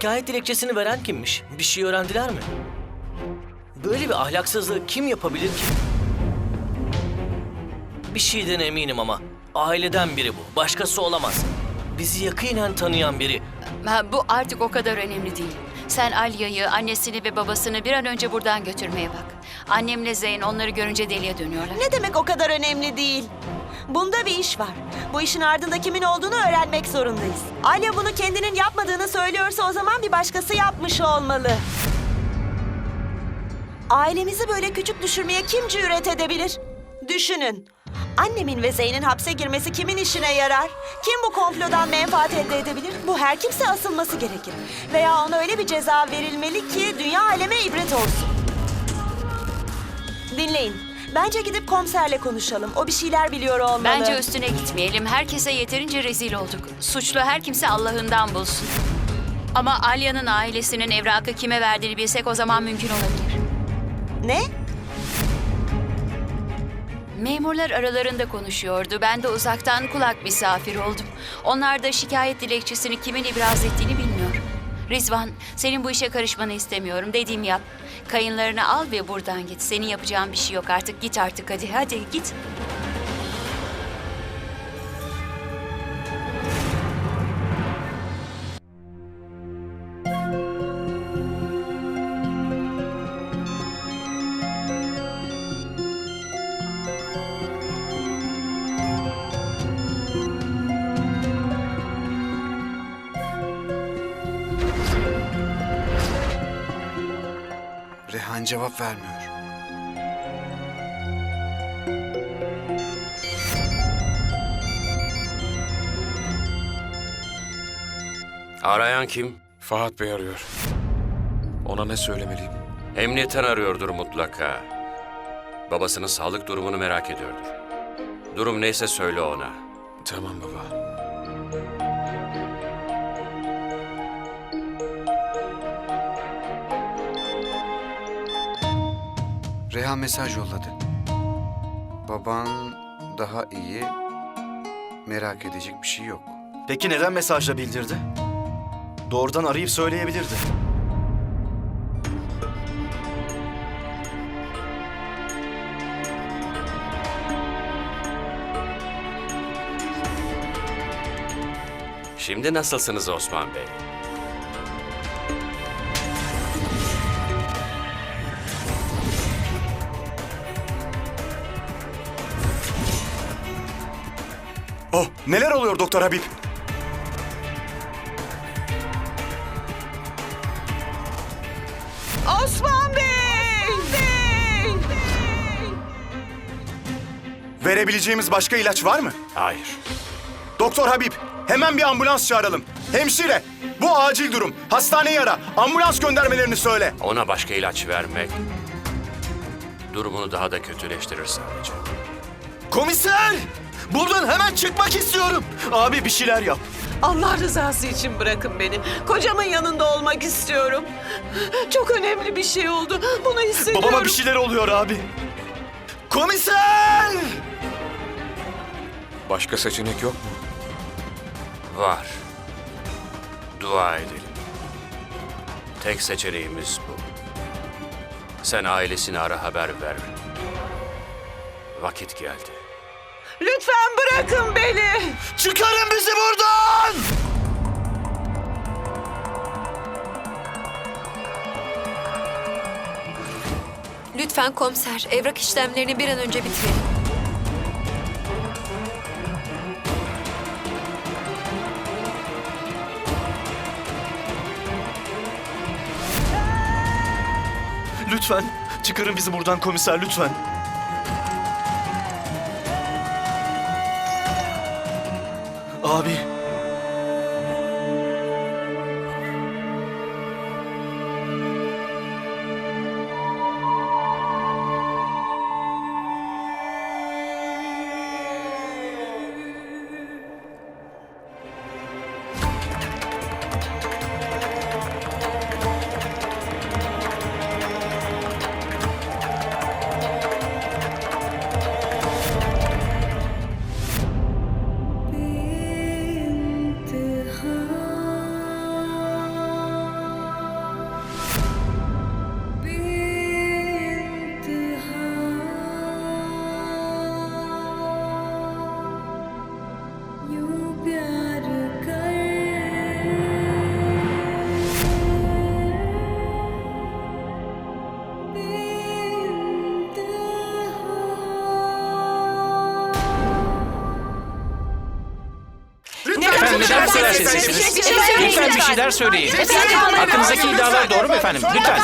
Şikayet dilekçesini veren kimmiş? Bir şey öğrendiler mi? Böyle bir ahlaksızlığı kim yapabilir ki? Bir şeyden eminim ama. Aileden biri bu. Başkası olamaz. Bizi yakinen tanıyan biri. Ha, bu artık o kadar önemli değil. Sen Alya'yı, annesini ve babasını bir an önce buradan götürmeye bak. Annemle Zeyn onları görünce deliye dönüyorlar. Ne demek o kadar önemli değil? Bunda bir iş var. Bu işin ardında kimin olduğunu öğrenmek zorundayız. Alya bunu kendinin yapmadığını söylüyorsa o zaman bir başkası yapmış olmalı. Ailemizi böyle küçük düşürmeye kim cüret edebilir? Düşünün. Annemin ve Zeyn'in hapse girmesi kimin işine yarar? Kim bu komplodan menfaat elde edebilir? Bu her kimse asılması gerekir. Veya ona öyle bir ceza verilmeli ki dünya aleme ibret olsun. Dinleyin. Bence gidip komiserle konuşalım. O bir şeyler biliyor olmalı. Bence üstüne gitmeyelim. Herkese yeterince rezil olduk. Suçlu her kimse Allah'ından bulsun. Ama Alya'nın ailesinin evrakı kime verdiğini bilsek o zaman mümkün olabilir. Ne? Memurlar aralarında konuşuyordu. Ben de uzaktan kulak misafir oldum. Onlar da şikayet dilekçesini kimin ibraz ettiğini bilmiyor. Rizvan, senin bu işe karışmanı istemiyorum. Dediğimi yap. Kayınlarını al ve buradan git. Senin yapacağın bir şey yok artık. Git artık hadi. Hadi git. Cevap vermiyor. Arayan kim? Fahat Bey arıyor. Ona ne söylemeliyim? Emniyetten arıyordur mutlaka. Babasının sağlık durumunu merak ediyordur. Durum neyse söyle ona. Tamam baba. Mesaj yolladı. Baban daha iyi, merak edecek bir şey yok. Peki neden mesajla bildirdi? Doğrudan arayıp söyleyebilirdi. Şimdi nasılsınız Osman Bey? Neler oluyor Doktor Habib? Osman Bey! Bey! Verebileceğimiz başka ilaç var mı? Hayır. Doktor Habib, hemen bir ambulans çağıralım. Hemşire, bu acil durum. Hastaneyi ara. Ambulans göndermelerini söyle. Ona başka ilaç vermek durumunu daha da kötüleştirir sadece. Komiser! Buradan hemen çıkmak istiyorum. Abi bir şeyler yap. Allah rızası için bırakın beni. Kocamın yanında olmak istiyorum. Çok önemli bir şey oldu. Bunu hissediyorum. Babama bir şeyler oluyor abi. Komiser! Başka seçenek yok mu? Var. Dua edelim. Tek seçeneğimiz bu. Sen ailesini ara haber ver. Vakit geldi. Lütfen bırakın beni. Çıkarın bizi buradan! Lütfen komiser, evrak işlemlerini bir an önce bitirelim. Lütfen çıkarın bizi buradan komiser lütfen. Bir şey söyleyin Lütfen bir lütfen. şeyler söyleyin. Efendim, Hakkınızdaki iddialar doğru mu efendim? Lütfen.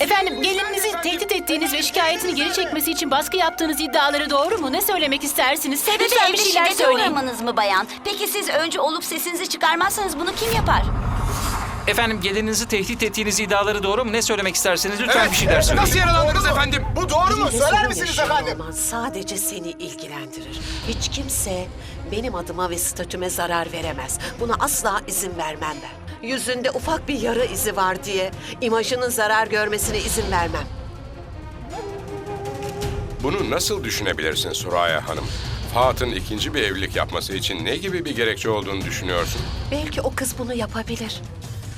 Efendim gelininizi tehdit ettiğiniz ve şikayetini geri çekmesi için baskı yaptığınız iddiaları doğru mu? Ne söylemek istersiniz? Sebebi Lütfen bir şeyler şiddete söyleyin. uğramanız mı bayan? Peki siz önce olup sesinizi çıkarmazsanız bunu kim yapar? Efendim gelininizi tehdit ettiğiniz iddiaları doğru mu? Ne söylemek istersiniz? Lütfen bir şeyler söyleyin. yaralandınız efendim? Bu doğru mu? Söyler misiniz efendim? Sadece seni ilgilendirir. Hiç kimse benim adıma ve statüme zarar veremez. Buna asla izin vermem ben. Yüzünde ufak bir yara izi var diye imajının zarar görmesine izin vermem. Bunu nasıl düşünebilirsin Suraya Hanım? Fahat'ın ikinci bir evlilik yapması için ne gibi bir gerekçe olduğunu düşünüyorsun? Belki o kız bunu yapabilir.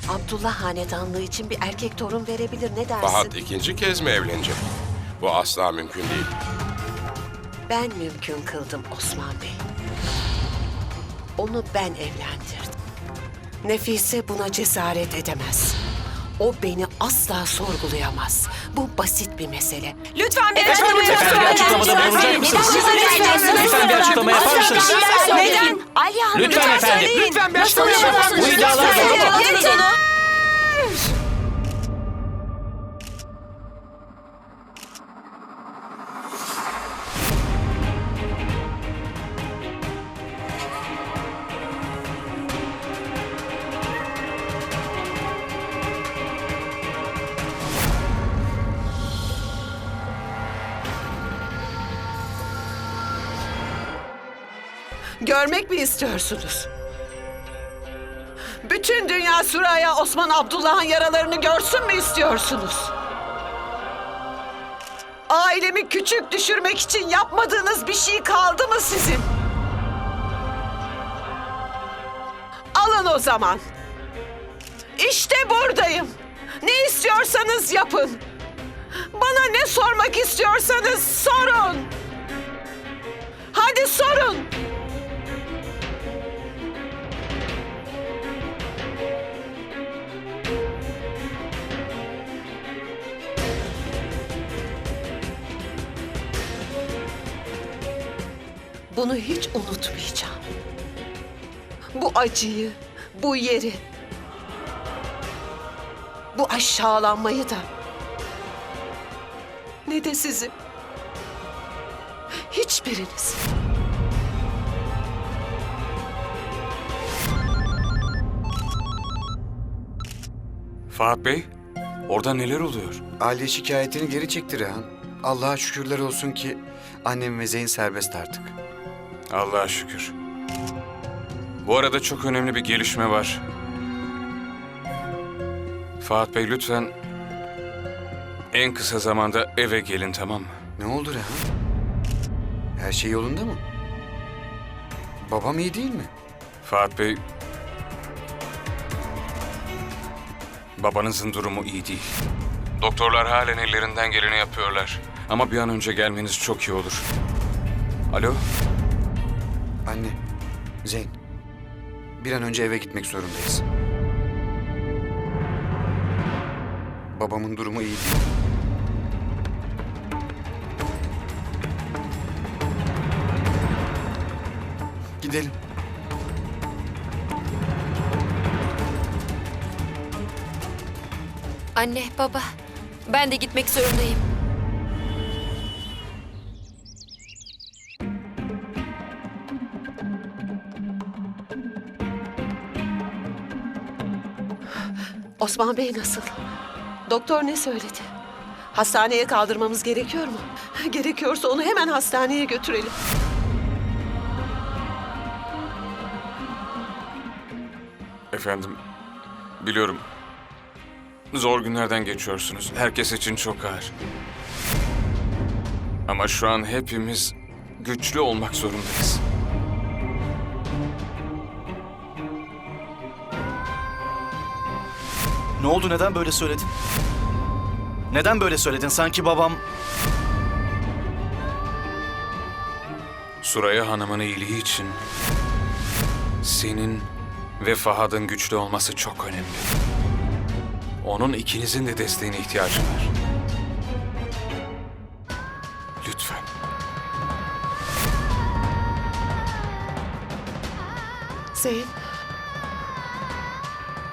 Abdullah hanedanlığı için bir erkek torun verebilir ne dersin? Fahat ikinci kez mi evlenecek? Bu asla mümkün değil. Ben mümkün kıldım Osman Bey. Onu ben evlendirdim. Nefise buna cesaret edemez. O beni asla sorgulayamaz. Bu basit bir mesele. Lütfen bir Efendim bir açıklamada bulunacak mısınız? Lütfen bir açıklama yapar mısınız? Neden? Alya Hanım Lütfen efendim. Lütfen bir açıklama yapar yapıyorsunuz? Bu iddialar doğru mu? Görmek mi istiyorsunuz? Bütün dünya Süreyya Osman Abdullah'ın yaralarını görsün mü istiyorsunuz? Ailemi küçük düşürmek için yapmadığınız bir şey kaldı mı sizin? Alın o zaman. İşte buradayım. Ne istiyorsanız yapın. Bana ne sormak istiyorsanız sorun. Hadi sorun. Bunu hiç unutmayacağım. Bu acıyı, bu yeri, bu aşağılanmayı da. Ne de sizi. Hiçbiriniz. Fahat Bey, orada neler oluyor? Aliye şikayetini geri çekti Rehan. Allah'a şükürler olsun ki annem ve Zeyn serbest artık. Allah'a şükür. Bu arada çok önemli bir gelişme var. Fahat Bey lütfen en kısa zamanda eve gelin tamam mı? Ne oldu Rehan? Her şey yolunda mı? Babam iyi değil mi? Fahat Bey... Babanızın durumu iyi değil. Doktorlar halen ellerinden geleni yapıyorlar. Ama bir an önce gelmeniz çok iyi olur. Alo? Anne, Zeyn. Bir an önce eve gitmek zorundayız. Babamın durumu iyi değil. Gidelim. Anne, baba. Ben de gitmek zorundayım. Osman Bey nasıl? Doktor ne söyledi? Hastaneye kaldırmamız gerekiyor mu? Gerekiyorsa onu hemen hastaneye götürelim. Efendim, biliyorum. Zor günlerden geçiyorsunuz. Herkes için çok ağır. Ama şu an hepimiz güçlü olmak zorundayız. Ne oldu neden böyle söyledin? Neden böyle söyledin? Sanki babam... Suraya Hanım'ın iyiliği için senin ve Fahad'ın güçlü olması çok önemli. Onun ikinizin de desteğine ihtiyacı var. Lütfen. Zeyn,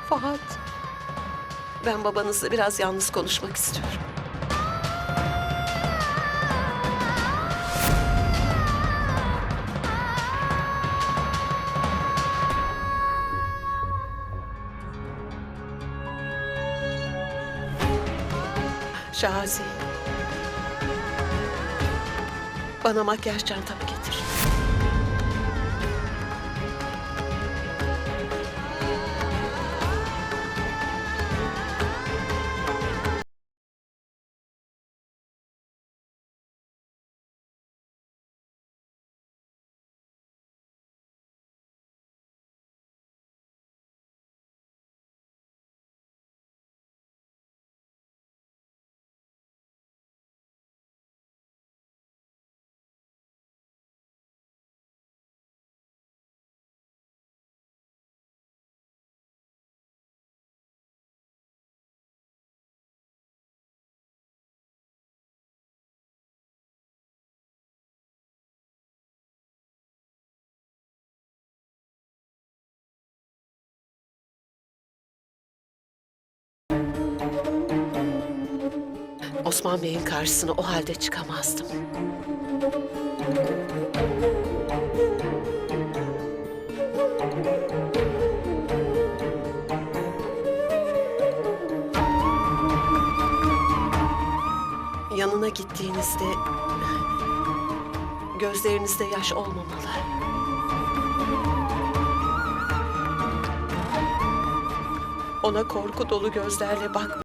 Fahat. Ben babanızla biraz yalnız konuşmak istiyorum. Şazi. Bana makyaj çantamı getir. Osman Bey'in karşısına o halde çıkamazdım. Yanına gittiğinizde gözlerinizde yaş olmamalı. Ona korku dolu gözlerle bak.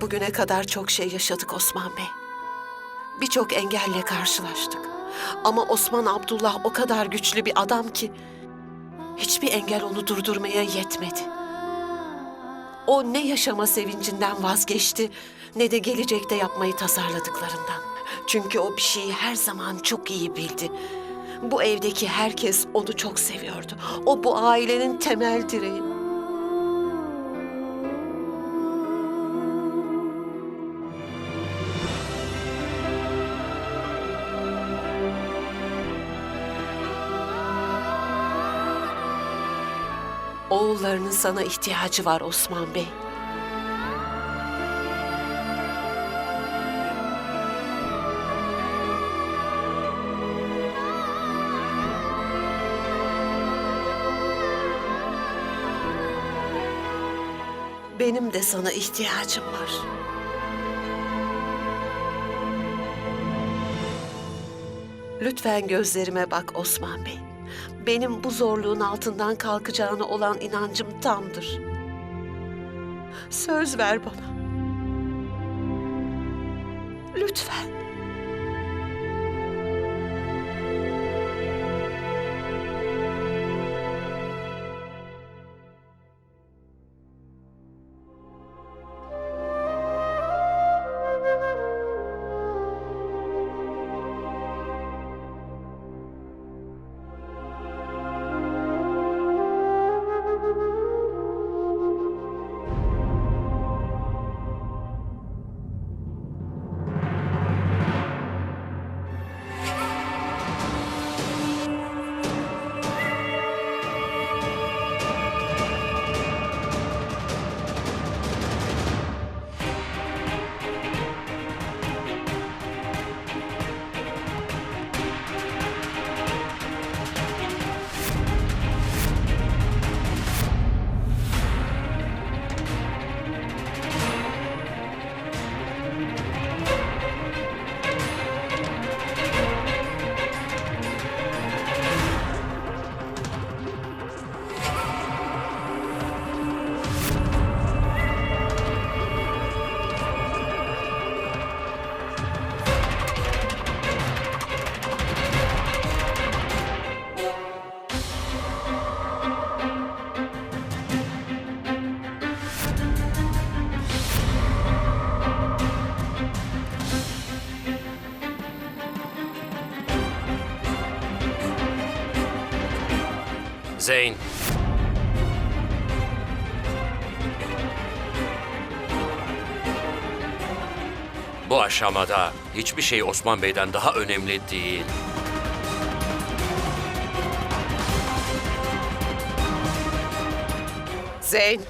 Bugüne kadar çok şey yaşadık Osman Bey. Birçok engelle karşılaştık. Ama Osman Abdullah o kadar güçlü bir adam ki hiçbir engel onu durdurmaya yetmedi. O ne yaşama sevincinden vazgeçti ne de gelecekte yapmayı tasarladıklarından. Çünkü o bir şeyi her zaman çok iyi bildi. Bu evdeki herkes onu çok seviyordu. O bu ailenin temel direği. Oğullarının sana ihtiyacı var Osman Bey. Benim de sana ihtiyacım var. Lütfen gözlerime bak Osman Bey. Benim bu zorluğun altından kalkacağına olan inancım tamdır. Söz ver bana. Zeyn. Bu aşamada hiçbir şey Osman Bey'den daha önemli değil. Zeyn.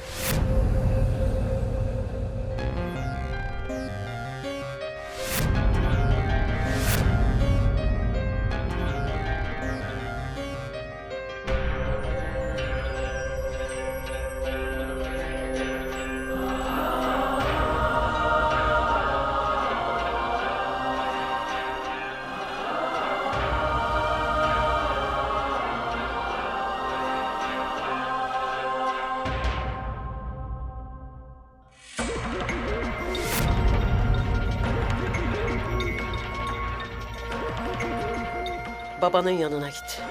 Babanın yanına git.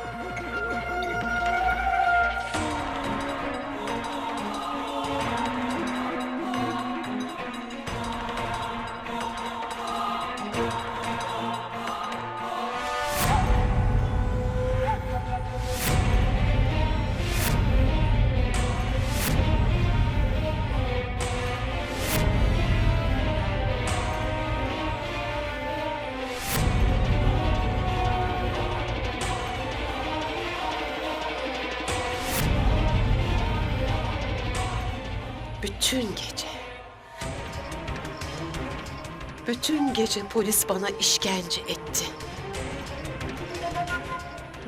Bütün gece polis bana işkence etti.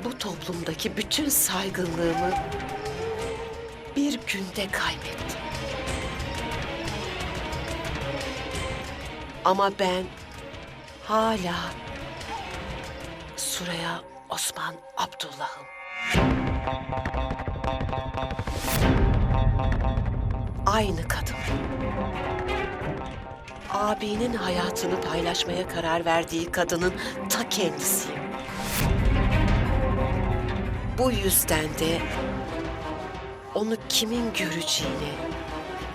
Bu toplumdaki bütün saygınlığımı bir günde kaybettim. Ama ben hala Suraya Osman Abdullah'ım. Aynı kadın. Abinin hayatını paylaşmaya karar verdiği kadının ta kendisiyim. Bu yüzden de onu kimin göreceğini,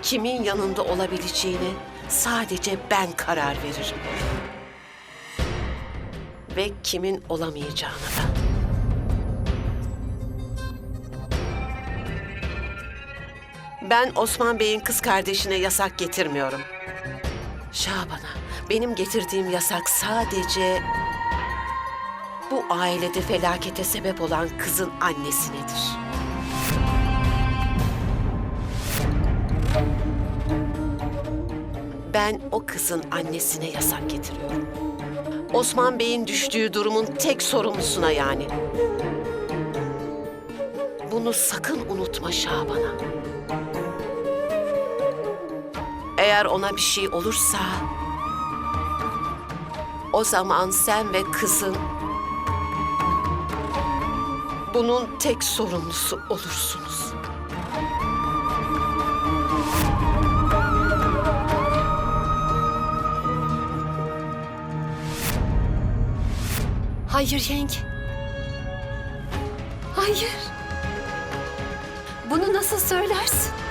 kimin yanında olabileceğini sadece ben karar veririm. Ve kimin olamayacağına da. Ben Osman Bey'in kız kardeşine yasak getirmiyorum. Şaban'a benim getirdiğim yasak sadece bu ailede felakete sebep olan kızın annesinedir. Ben o kızın annesine yasak getiriyorum. Osman Bey'in düştüğü durumun tek sorumlusuna yani. Bunu sakın unutma Şaban'a. Eğer ona bir şey olursa... O zaman sen ve kızın... Bunun tek sorumlusu olursunuz. Hayır yenge. Hayır. Bunu nasıl söylersin?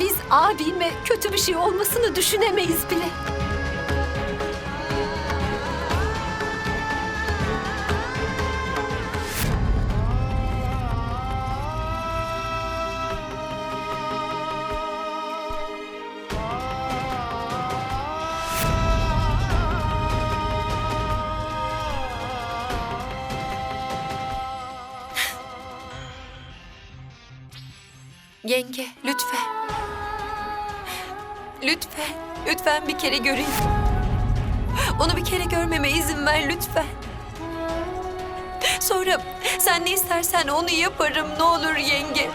Biz abime kötü bir şey olmasını düşünemeyiz bile. Kere göreyim. Onu bir kere görmeme izin ver lütfen. Sonra sen ne istersen onu yaparım ne olur yenge.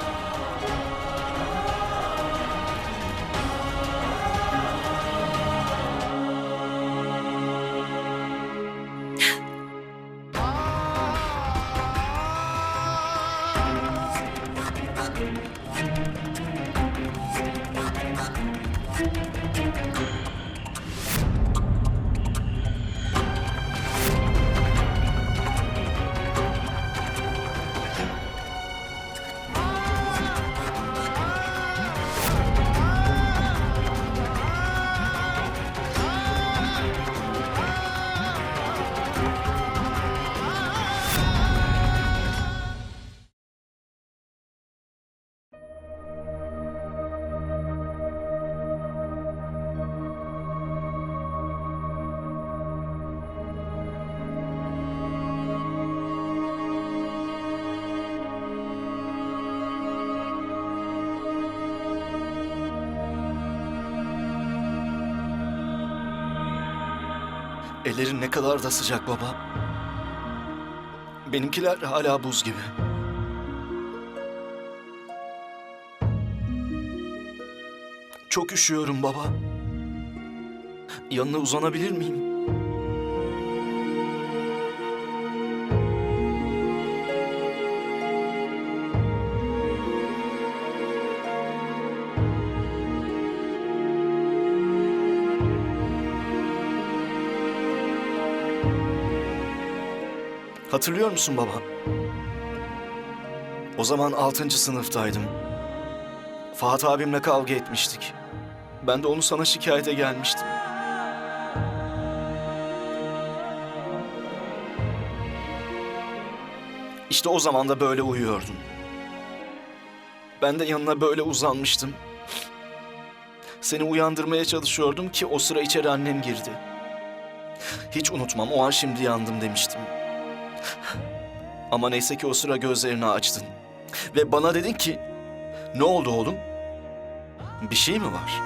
Ellerin ne kadar da sıcak baba. Benimkiler hala buz gibi. Çok üşüyorum baba. Yanına uzanabilir miyim? Hatırlıyor musun baba? O zaman altıncı sınıftaydım. Fatih abimle kavga etmiştik. Ben de onu sana şikayete gelmiştim. İşte o zaman da böyle uyuyordun. Ben de yanına böyle uzanmıştım. Seni uyandırmaya çalışıyordum ki o sıra içeri annem girdi. Hiç unutmam o an şimdi yandım demiştim. Ama neyse ki o sıra gözlerini açtın. Ve bana dedin ki, ne oldu oğlum? Bir şey mi var?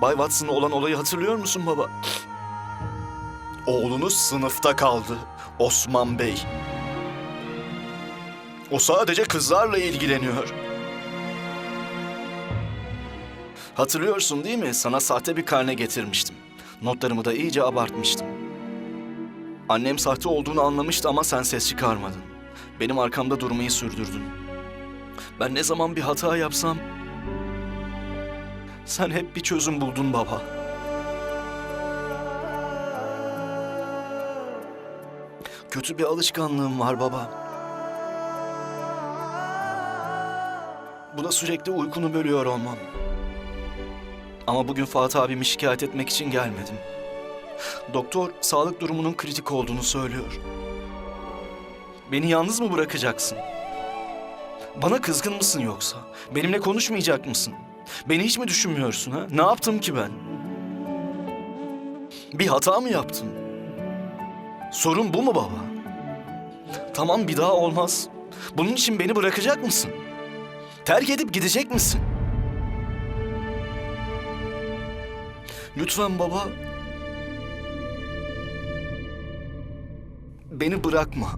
Bay Watson'la olan olayı hatırlıyor musun baba? Oğlunuz sınıfta kaldı, Osman Bey. O sadece kızlarla ilgileniyor. Hatırlıyorsun değil mi? Sana sahte bir karne getirmiştim. Notlarımı da iyice abartmıştım. Annem sahte olduğunu anlamıştı ama sen ses çıkarmadın. Benim arkamda durmayı sürdürdün. Ben ne zaman bir hata yapsam... Sen hep bir çözüm buldun baba. Kötü bir alışkanlığım var baba. Bu da sürekli uykunu bölüyor olmam. Ama bugün Fatih abimi şikayet etmek için gelmedim. Doktor sağlık durumunun kritik olduğunu söylüyor. Beni yalnız mı bırakacaksın? Bana kızgın mısın yoksa? Benimle konuşmayacak mısın? Beni hiç mi düşünmüyorsun ha? Ne yaptım ki ben? Bir hata mı yaptım? Sorun bu mu baba? Tamam bir daha olmaz. Bunun için beni bırakacak mısın? Terk edip gidecek misin? Lütfen baba. Beni bırakma.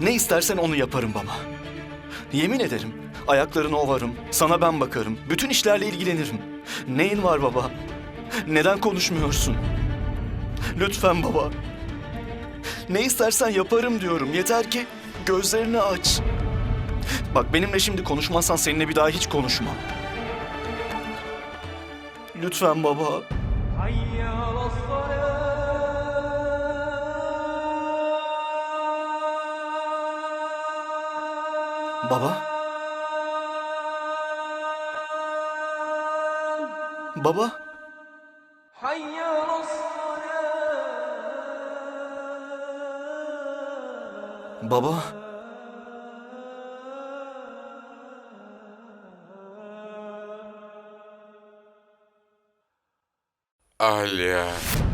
Ne istersen onu yaparım baba. Yemin ederim ayaklarını ovarım, sana ben bakarım, bütün işlerle ilgilenirim. Neyin var baba? Neden konuşmuyorsun? Lütfen baba. Ne istersen yaparım diyorum. Yeter ki gözlerini aç. Bak benimle şimdi konuşmazsan seninle bir daha hiç konuşmam. Lütfen baba. Baba? Baba? Baba? Alya.